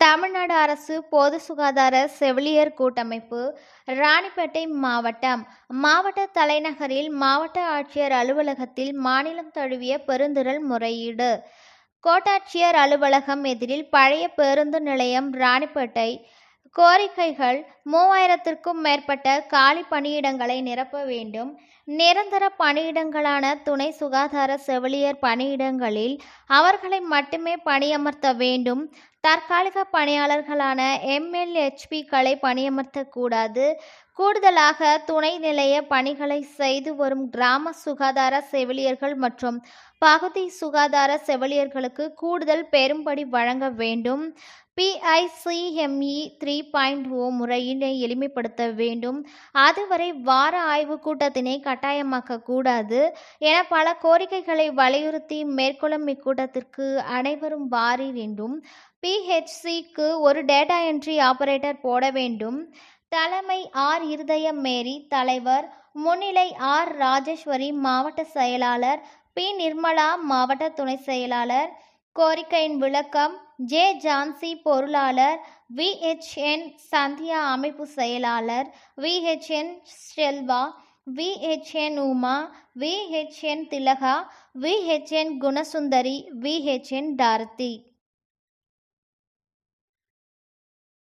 தமிழ்நாடு அரசு பொது சுகாதார செவிலியர் கூட்டமைப்பு ராணிப்பேட்டை மாவட்டம். மாவட்ட தலைநகரில் மாவட்ட ஆட்சியர் அலுவலகத்தில் மாநிலம் தழுவிய பெருந்திரள் முறையீடு. கோட்டாட்சியர் அலுவலகம் எதிரில் பழைய பேருந்து நிலையம் ராணிப்பேட்டை. கோரிக்கைகள் மூவாயிரத்திற்கும் மேற்பட்ட காலி பணியிடங்களை நிரப்ப வேண்டும். நிரந்தர பணியிடங்களான துணை சுகாதார செவிலியர் பணியிடங்களில் அவர்களை மட்டுமே பணியமர்த்த வேண்டும். தற்காலிக பணியாளர்களான எம்எல்ஹெச்பிக்களை பணியமர்த்தக்கூடாது. கூடுதலாக துணை நிலைய பணிகளை செய்து வரும் கிராம சுகாதார செவிலியர்கள் மற்றும் பகுதி சுகாதார செவிலியர்களுக்கு கூடுதல் பெரும்படி வழங்க வேண்டும். பிஐசிஎம்இ த்ரீ பாயிண்ட் ஓ முறையினை எளிமைப்படுத்த வேண்டும். அதுவரை வார ஆய்வு கூட்டத்தினை கட்டாயமாக்க கூடாது என பல கோரிக்கைகளை வலியுறுத்தி மேற்கொள்ளும் இக்கூட்டத்திற்கு அனைவரும் வாரீர் என்றும் பிஹெச்சிக்கு ஒரு டேட்டா என்ட்ரி ஆபரேட்டர் போட வேண்டும். தலைமை ஆர் இருதயம் மேரி தலைவர் முன்னிலை ஆர் ராஜேஸ்வரி மாவட்ட செயலாளர் பி நிர்மலா மாவட்ட துணை செயலாளர் கோரிக்கையின் விளக்கம் ஜே. ஜான்சி பொருளாளர் விஹெச்என் சந்தியா அமைப்பு செயலாளர் VHN Selva VHN Uma VHN Thilaga VHN Gunasundari VHN டார்த்தி